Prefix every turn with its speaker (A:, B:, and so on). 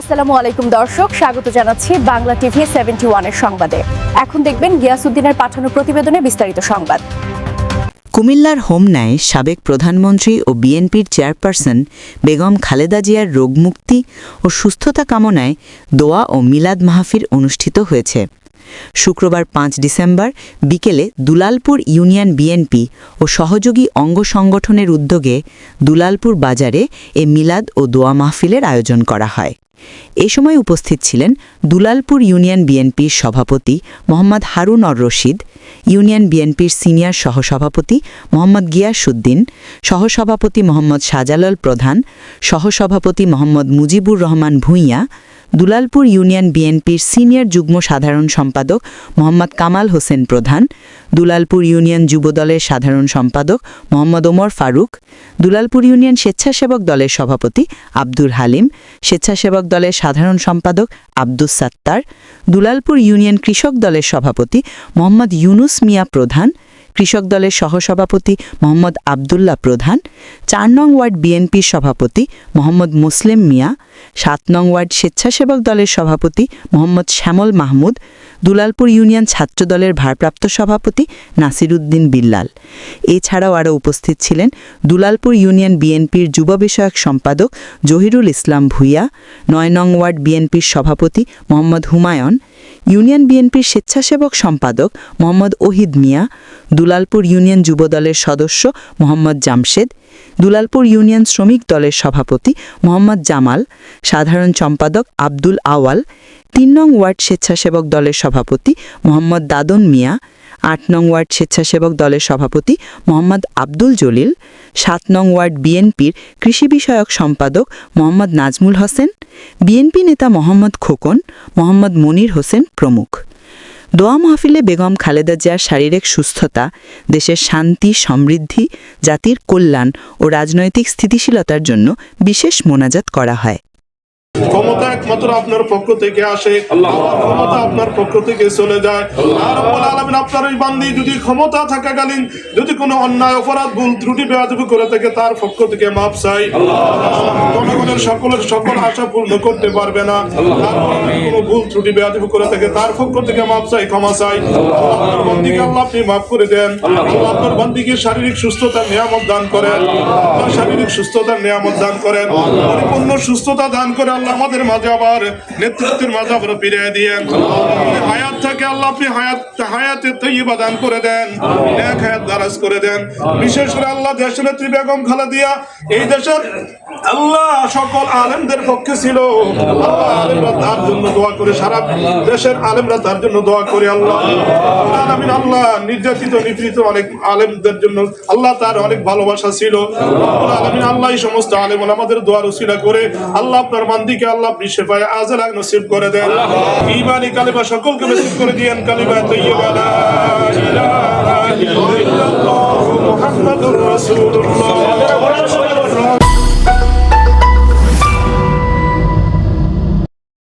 A: আসসালামু আলাইকুম দর্শক, স্বাগত জানাচ্ছি বাংলা টিভি সেভেন্টি ওয়ানের সংবাদে। এখন দেখবেন গিয়াসুদ্দিনের পাঠানো প্রতিবেদনে বিস্তারিত সংবাদ।
B: কুমিল্লার হোমনায় সাবেক প্রধানমন্ত্রী ও বিএনপির চেয়ারপারসন বেগম খালেদা জিয়ার রোগমুক্তি ও সুস্থতা কামনায় দোয়া ও মিলাদ মাহফির অনুষ্ঠিত হয়েছে। শুক্রবার পাঁচ ডিসেম্বর বিকেলে দুলালপুর ইউনিয়ন বিএনপি ও সহযোগী অঙ্গ সংগঠনের উদ্যোগে দুলালপুর বাজারে এ মিলাদ ও দোয়া মাহফিলের আয়োজন করা হয়। এ সময় উপস্থিত ছিলেন দুলালপুর ইউনিয়ন বিএনপির সভাপতি মোহাম্মদ হারুন অর রশিদ, ইউনিয়ন বিএনপির সিনিয়র সহসভাপতি মোহাম্মদ গিয়াসুদ্দিন সহসভাপতি মোহাম্মদ শাহজালাল প্রধান, সহসভাপতি মোহাম্মদ মুজিবুর রহমান ভূঁইয়া দুলালপুর ইউনিয়ন বিএনপির সিনিয়র যুগ্ম সাধারণ সম্পাদক মোহাম্মদ কামাল হোসেন প্রধান, দুলালপুর ইউনিয়ন যুবদলের সাধারণ সম্পাদক মোহাম্মদ ওমর ফারুক, দুলালপুর ইউনিয়ন স্বেচ্ছাসেবক দলের সভাপতি আব্দুল হালিম, স্বেচ্ছাসেবক দলের সাধারণ সম্পাদক আব্দুস সাত্তার, দুলালপুর ইউনিয়ন কৃষক দলের সভাপতি মোহাম্মদ ইউনুস মিয়া প্রধান কৃষক দলের সহসভাপতি মোহাম্মদ আবদুল্লাহ প্রধান, চার নং ওয়ার্ড বিএনপির সভাপতি মোহাম্মদ মুসলিম মিয়া, সাত নং ওয়ার্ড স্বেচ্ছাসেবক দলের সভাপতি মোহাম্মদ শ্যামল মাহমুদ, দুলালপুর ইউনিয়ন ছাত্র দলের ভারপ্রাপ্ত সভাপতি নাসির উদ্দিন বিল্লাল। এছাড়াও আরও উপস্থিত ছিলেন দুলালপুর ইউনিয়ন বিএনপির যুব বিষয়ক সম্পাদক জহিরুল ইসলাম ভূঁইয়া, নয় নং ওয়ার্ড বিএনপির সভাপতি মোহাম্মদ হুমায়ুন ইউনিয়ন বিএনপির স্বেচ্ছাসেবক সম্পাদক মোহাম্মদ ওহিদ মিয়া, দুলালপুর ইউনিয়ন যুবদলের সদস্য মোহাম্মদ জামশেদ, দুলালপুর ইউনিয়ন শ্রমিক দলের সভাপতি মোহাম্মদ জামাল, সাধারণ সম্পাদক আব্দুল আওয়াল, তিন নং ওয়ার্ড স্বেচ্ছাসেবক দলের সভাপতি মোহাম্মদ দাদন মিয়া আট নং ওয়ার্ড স্বেচ্ছাসেবক দলের সভাপতি মোহাম্মদ আব্দুল জলিল, সাত নং ওয়ার্ড বিএনপির কৃষি বিষয়ক সম্পাদক মোহাম্মদ নাজমুল হোসেন, বিএনপি নেতা মোহাম্মদ খোকন, মোহাম্মদ মনির হোসেন প্রমুখ। দোয়া মাহফিলে বেগম খালেদা জিয়ার শারীরিক সুস্থতা, দেশের শান্তি, সমৃদ্ধি, জাতির কল্যাণ ও রাজনৈতিক স্থিতিশীলতার জন্য বিশেষ মোনাজাত করা হয়।
C: ক্ষমতা একমাত্র আপনার পক্ষ থেকে আসে। ক্ষমতা আপনার পক্ষ থেকে চলে যায়। আর রব্বুল আপনার এই বান্দি যদি ক্ষমতা থাকাকালীন যদি কোনো অন্যায় অপরাধ ভুল ত্রুটি বেয়াদবি করে থাকে তার পক্ষ থেকে মাপ চাই। জনগণের সকলের সকল আশা পূর্ণ করতে পারবে না। কোনো ত্রুটি বেয়াদবি করে থাকে, তার পক্ষ থেকে মাপ চাই, ক্ষমা চাই। আপনার বন্দিকে আল্লাহ আপনি মাফ করে দেন। আপনার বন্দিকে শারীরিক সুস্থতার নিয়ামত দান করেন। আল্লাহ শারীরিক সুস্থতার নিয়ামত দান করেন। পরিপূর্ণ সুস্থতা দান করে আল্লাহ আমাদের মাঝে আবার নেতৃত্বের মাঝে আবার ফিরিয়ে দিয়েন। হায়াত থাকে, আল্লাহ আপনি হায়াত হায়াতে তৈবা দান করে দেন। এক হায়াত দারাজ করে দেন। বিশেষ করে আল্লাহ দেশের নেত্রী বেগম খালেদিয়া, এই দেশের আল্লাহ সকল আলেমদের পক্ষে ছিল। আল্লাহ আলেমরা তার জন্য দোয়া করে সারা দেশের আলেমরা তার জন্য দোয়া করে আল্লাহ। আল্লাহ নির্যাতিত, নিপীড়িত অনেক আলেমদের জন্য আল্লাহ তার অনেক ভালোবাসা ছিল। আলামিন আল্লাহ এই সমস্ত আলেম আমাদের দোয়ার উসিলা করে আল্লাহ আপনার বান্দিকে আল্লাহ আপনি শেফায় আজলা নসিব করে দেন। ইমানি কালিমা সকলকে নসিব করে দিয়েন, কালিমা তাইয়্যিবা লা রাসূলুল্লাহ।